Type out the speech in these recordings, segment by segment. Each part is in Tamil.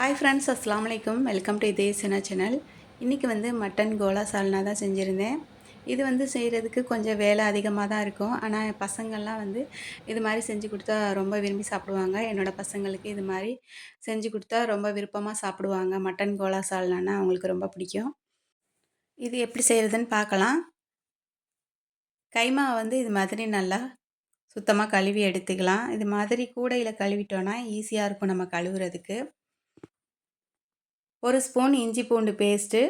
ஹாய் ஃப்ரெண்ட்ஸ் அஸ்லாம் வலைக்கம் வெல்கம் டு இதே சினா சேனல் இன்றைக்கி வந்து மட்டன் கோலா சால்னா தான் செஞ்சுருந்தேன். இது வந்து செய்கிறதுக்கு கொஞ்சம் வேலை அதிகமாக தான் இருக்கும். ஆனால் பசங்கள்லாம் வந்து இது மாதிரி செஞ்சு கொடுத்தா ரொம்ப விரும்பி சாப்பிடுவாங்க. என்னோடய பசங்களுக்கு இது மாதிரி செஞ்சு கொடுத்தா ரொம்ப விருப்பமாக சாப்பிடுவாங்க. மட்டன் கோலா சால்னானா அவங்களுக்கு ரொம்ப பிடிக்கும். இது எப்படி செய்கிறதுன்னு பார்க்கலாம். கைமா வந்து இது மாதிரி நல்லா சுத்தமாக கழுவி எடுத்துக்கலாம். இது மாதிரி கூடையில் கழுவிட்டோன்னா ஈஸியாக இருக்கும் நம்ம கழுவுறதுக்கு. ஒரு ஸ்பூன் இஞ்சி பூண்டு பேஸ்ட்டு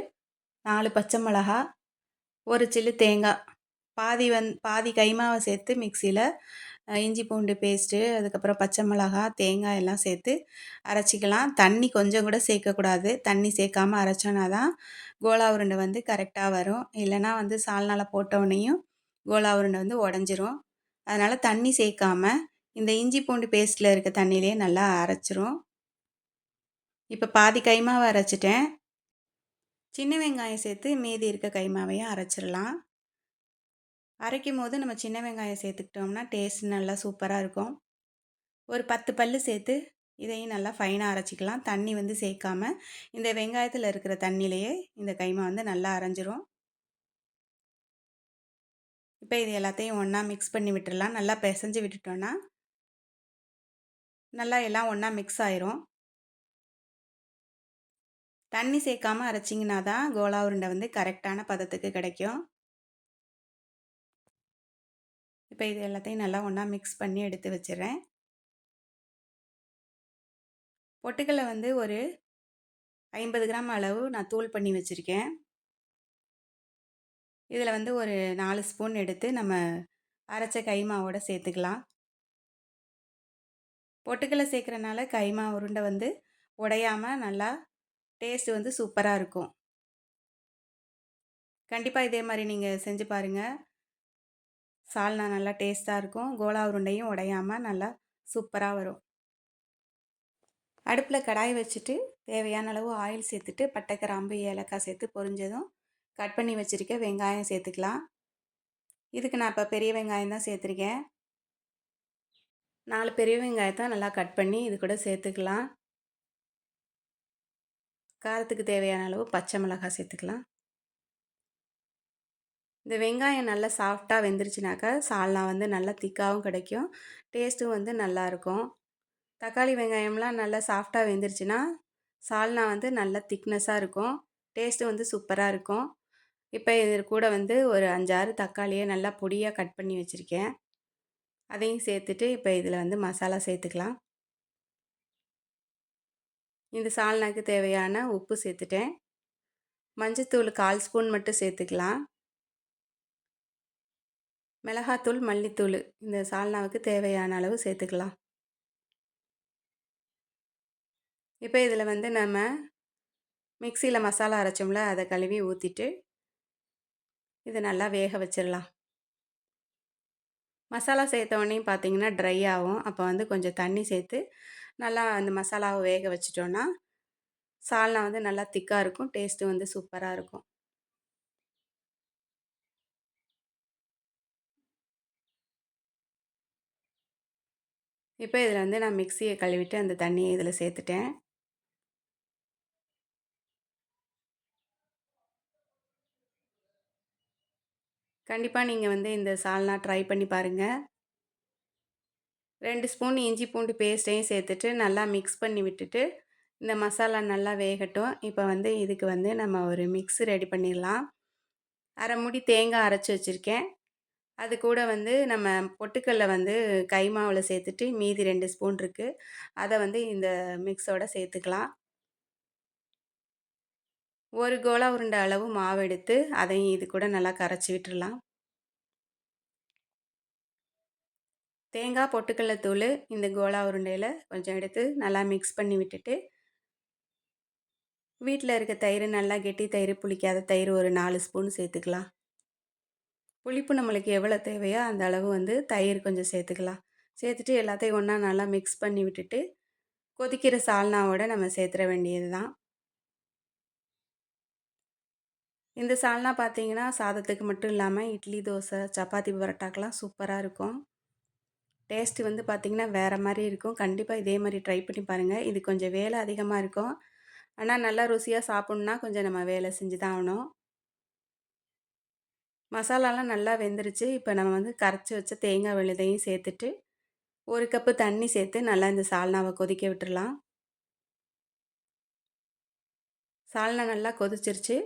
நாலு பச்சை மிளகா ஒரு சில்லு தேங்காய் பாதி வந் பாதி கைமாவை சேர்த்து மிக்சியில் இஞ்சி பூண்டு பேஸ்ட்டு அதுக்கப்புறம் பச்சை மிளகா தேங்காய் எல்லாம் சேர்த்து அரைச்சிக்கலாம். தண்ணி கொஞ்சம் கூட சேர்க்கக்கூடாது. தண்ணி சேர்க்காமல் அரைச்சோன்னா தான் கோலா உருண்டை வந்து கரெக்டாக வரும். இல்லைனா வந்து சால்னால போட்டவுடனேயும் கோலா உருண்டை வந்து உடஞ்சிரும். அதனால் தண்ணி சேர்க்காமல் இந்த இஞ்சி பூண்டு பேஸ்ட்டில் இருக்க தண்ணியிலே நல்லா அரைச்சிரும். இப்போ பாதி கைமாவை அரைச்சிட்டேன். சின்ன வெங்காயம் சேர்த்து மீதி இருக்க கைமாவையும் அரைச்சிடலாம். அரைக்கும் போது நம்ம சின்ன வெங்காயம் சேர்த்துக்கிட்டோம்னா டேஸ்ட் நல்லா சூப்பராக இருக்கும். ஒரு பத்து பல் சேர்த்து இதையும் நல்லா ஃபைனாக அரைச்சிக்கலாம். தண்ணி வந்து சேர்க்காம இந்த வெங்காயத்தில் இருக்கிற தண்ணியிலையே இந்த கைமா வந்து நல்லா அரைஞ்சிரும். இப்போ இது எல்லாத்தையும் ஒன்றா மிக்ஸ் பண்ணி விட்டுடலாம். நல்லா பிசைஞ்சு விட்டுட்டோன்னா நல்லா எல்லாம் ஒன்றா மிக்ஸ் ஆயிரும். தண்ணி சேர்க்காமல் அரைச்சிங்கன்னா தான் கோலா உருண்டை வந்து கரெக்டான பதத்துக்கு கிடைக்கும். இப்போ இது எல்லாத்தையும் நல்லா ஒன்றா மிக்ஸ் பண்ணி எடுத்து வச்சிடறேன். பொட்டுக்களை வந்து ஒரு ஐம்பது கிராம் அளவு நான் தூள் பண்ணி வச்சுருக்கேன். இதில் வந்து ஒரு நாலு ஸ்பூன் எடுத்து நம்ம அரைச்ச கைமாவோட சேர்த்துக்கலாம். பொட்டுக்களை சேர்க்குறனால கைமா உருண்டை வந்து உடையாமல் நல்லா டேஸ்ட்டு வந்து சூப்பராக இருக்கும். கண்டிப்பாக இதே மாதிரி நீங்கள் செஞ்சு பாருங்கள் சால்னா நல்லா டேஸ்ட்டாக இருக்கும். கோலா உருண்டையும் உடையாமல் நல்லா சூப்பராக வரும். அடுப்பில் கடாய் வச்சுட்டு தேவையான அளவு ஆயில் சேர்த்துட்டு பட்டை கிராம்பு ஏலக்காய் சேர்த்து பொரிஞ்சதும் கட் பண்ணி வச்சுருக்க வெங்காயம் சேர்த்துக்கலாம். இதுக்கு நான் இப்போ பெரிய வெங்காயம் தான் சேர்த்துருக்கேன். நாலு பெரிய வெங்காயத்தை நல்லா கட் பண்ணி இது கூட சேர்த்துக்கலாம். காரத்துக்கு தேவையான அளவு பச்சை மிளகாய் சேர்த்துக்கலாம். இந்த வெங்காயம் நல்லா சாஃப்டாக வெந்துருச்சுனாக்கா சால்னா வந்து நல்லா திக்காகவும் கிடைக்கும். டேஸ்ட்டும் வந்து நல்லாயிருக்கும் தக்காளி வெங்காயம்லாம் நல்லா சாஃப்டாக வெந்துருச்சுன்னா சால்னா வந்து நல்லா திக்னஸாக இருக்கும். டேஸ்ட்டு வந்து சூப்பராக இருக்கும். இப்போ இது கூட வந்து ஒரு அஞ்சாறு தக்காளியை நல்லா பொடியாக கட் பண்ணி வச்சுருக்கேன். அதையும் சேர்த்துட்டு இப்போ இதில் வந்து மசாலா சேர்த்துக்கலாம். இந்த சால்னாக்கு தேவையான உப்பு சேர்த்துட்டேன். மஞ்சத்தூள் கால் ஸ்பூன் மட்டும் சேர்த்துக்கலாம். மிளகாத்தூள் மல்லித்தூள் இந்த சால்னாவுக்கு தேவையான அளவு சேர்த்துக்கலாம். இப்போ இதில் வந்து நம்ம மிக்சியில் மசாலா அரைச்சோம்ல அதை கழுவி ஊற்றிட்டு இதை நல்லா வேக வச்சிடலாம். மசாலா சேர்த்த உடனே பார்த்தீங்கன்னா ட்ரை ஆகும். அப்போ வந்து கொஞ்சம் தண்ணி சேர்த்து நல்லா அந்த மசாலாவை வேக வச்சிட்டோன்னா சால்னா வந்து நல்லா திக்காக இருக்கும் டேஸ்ட்டு வந்து சூப்பராக இருக்கும். இப்போ இதில் வந்து நான் மிக்சியை கழுவிட்டு அந்த தண்ணியை இதில் சேர்த்துட்டேன். கண்டிப்பாக நீங்கள் வந்து இந்த சால்னா ட்ரை பண்ணி பாருங்கள் ரெண்டு ஸ்பூன் இஞ்சி பூண்டு பேஸ்ட்டையும் சேர்த்துட்டு நல்லா மிக்ஸ் பண்ணி விட்டுட்டு இந்த மசாலா நல்லா வேகட்டும். இப்போ வந்து இதுக்கு வந்து நம்ம ஒரு மிக்ஸ் ரெடி பண்ணிடலாம். அரை முடி தேங்காய் அரைச்சி வச்சுருக்கேன். அது கூட வந்து நம்ம பொட்டுக்கல்ல வந்து கை மாவில் சேர்த்துட்டு மீதி ரெண்டு ஸ்பூன் இருக்குது அதை வந்து இந்த மிக்ஸோட சேர்த்துக்கலாம். ஒரு கோலா உருண்டை அளவு மாவு எடுத்து அதையும் இது கூட நல்லா கரைச்சி விட்டுடலாம் தேங்காய் பொட்டுக்கடல தூள் இந்த கோலா உருண்டையில் கொஞ்சம் எடுத்து நல்லா மிக்ஸ் பண்ணி விட்டுட்டு வீட்டில் இருக்க தயிர் நல்லா கெட்டி தயிர் புளிக்காத தயிர் ஒரு நாலு ஸ்பூன் சேர்த்துக்கலாம். புளிப்பு நம்மளுக்கு எவ்வளோ தேவையோ அந்த அளவு வந்து தயிர் கொஞ்சம் சேர்த்துக்கலாம். சேர்த்துட்டு எல்லாத்தையும் ஒன்றா நல்லா மிக்ஸ் பண்ணி விட்டுட்டு கொதிக்கிற சால்னாவோட நம்ம சேர்த்துற வேண்டியது தான் இந்த சால்னா பார்த்தீங்கன்னா சாதத்துக்கு மட்டும் இல்லாமல் இட்லி தோசை சப்பாத்தி பரோட்டாக்கெலாம் சூப்பராக இருக்கும். டேஸ்ட்டு வந்து பார்த்திங்கன்னா வேறு மாதிரி இருக்கும். கண்டிப்பாக இதே மாதிரி ட்ரை பண்ணி பாருங்கள் இது கொஞ்சம் வேலை அதிகமாக இருக்கும். ஆனால் நல்லா ருசியாக சாப்பிட்ணுன்னா கொஞ்சம் நம்ம வேலை செஞ்சு தான் ஆகணும். மசாலாலாம் நல்லா வெந்துருச்சு. இப்போ நம்ம வந்து கரைச்சி வச்ச தேங்காய் விழுதையும் சேர்த்துட்டு ஒரு கப்பு தண்ணி சேர்த்து நல்லா இந்த சால்னாவை கொதிக்க விட்டுடலாம் சால்னா நல்லா கொதிச்சிருச்சு.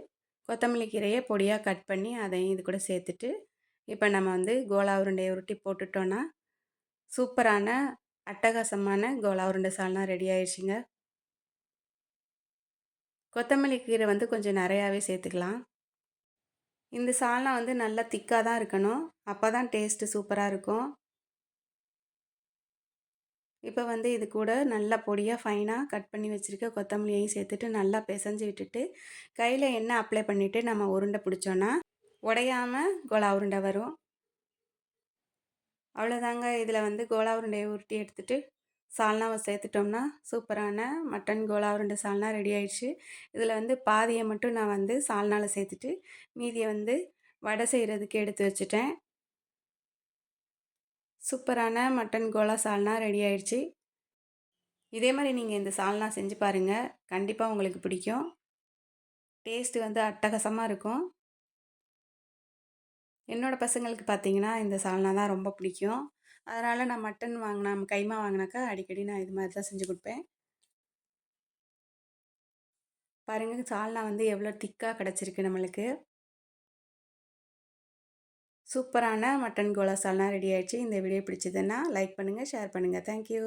கொத்தமல்லி கீரையை பொடியாக கட் பண்ணி அதையும் இது கூட சேர்த்துட்டு இப்போ நம்ம வந்து கோலா உருண்டையை உருட்டி போட்டுட்டோன்னா சூப்பரான அட்டகாசமான கோலா உருண்டை சால்னா ரெடி ஆயிடுச்சுங்க. கொத்தமல்லி கீரை வந்து கொஞ்சம் நிறையாவே சேர்த்துக்கலாம். இந்த சால்னா வந்து நல்லா திக்காக தான் இருக்கணும். அப்போ தான் டேஸ்ட்டு சூப்பராக இருக்கும். இப்போ வந்து இது கூட நல்லா பொடியாக ஃபைனாக கட் பண்ணி வச்சுருக்க கொத்தமல்லியையும் சேர்த்துட்டு நல்லா பிசைஞ்சு விட்டுட்டு கையில் எண்ணெய் அப்ளை பண்ணிவிட்டு நம்ம உருண்டை பிடிச்சோன்னா உடையாமல் கோலா உருண்டை வரும். அவ்வளோதாங்க. இதில் வந்து கோலா உருண்டையை உருட்டி எடுத்துகிட்டு சால்னாவை சேர்த்துட்டோம்னா சூப்பரான மட்டன் கோலா உருண்டை சால்னா ரெடி ஆயிடுச்சு. இதில் வந்து பாதியை மட்டும் நான் வந்து சால்னாவில் சேர்த்துட்டு மீதியை வந்து வடை செய்கிறதுக்கு எடுத்து வச்சுட்டேன். சூப்பரான மட்டன் கோலா சால்னா ரெடி ஆயிடுச்சு. இதே மாதிரி நீங்கள் இந்த சால்னா செஞ்சு பாருங்கள் கண்டிப்பாக உங்களுக்கு பிடிக்கும். டேஸ்ட்டு வந்து அட்டகாசமாக இருக்கும். என்னோடய பசங்களுக்கு பார்த்தீங்கன்னா இந்த சால்னா தான் ரொம்ப பிடிக்கும். அதனால் நான் மட்டன் வாங்கினா கைமா வாங்கினாக்கா அடிக்கடி நான் இது மாதிரி தான் செஞ்சு கொடுப்பேன். பாருங்கள் சால்னா வந்து எவ்வளோ திக்காக கிடச்சிருக்கு நம்மளுக்கு. சூப்பரான மட்டன் கோலா சால்னா ரெடி ஆகிடுச்சு இந்த வீடியோ பிடிச்சதுன்னா லைக் பண்ணுங்கள் ஷேர் பண்ணுங்கள் தேங்க்யூ.